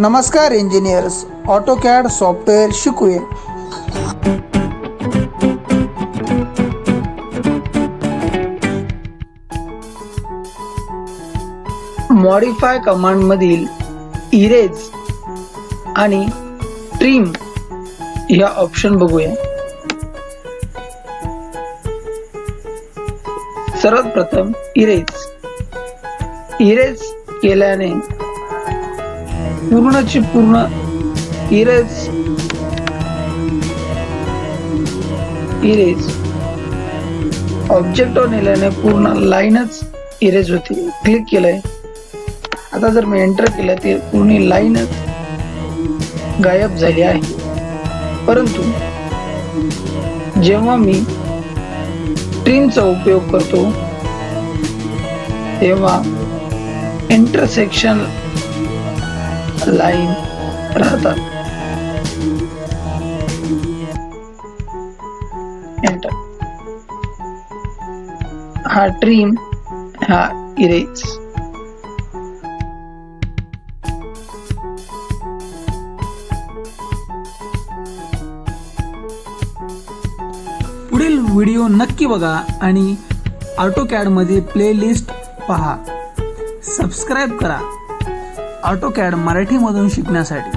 नमस्कार engineers AutoCAD software शिकूया. Modify कमांडमधील इरेज आणि ट्रिम या ऑप्शन बघूया. सर्वात प्रथम इरेज इरेज केल्याने पूर्णची पूर्ण इरेज इरेज ऑब्जेक्टवर नेल्याने पूर्ण लाईनच इरेज होती. क्लिक केलंय. आता जर मी एंटर केलं ते पूर्ण लाईनच गायब झाली आहे. परंतु जेव्हा मी ट्रिमचा उपयोग करतो तेव्हा इंटरसेक्शन लाईन राहतात एंटर हा ट्रीम हा इरेज पुढील व्हिडिओ नक्की बघा आणि ऑटोकॅडमध्ये प्लेलिस्ट पहा. सबस्क्राईब करा. ऑटोकॅड मराठीमधून शिकण्यासाठी.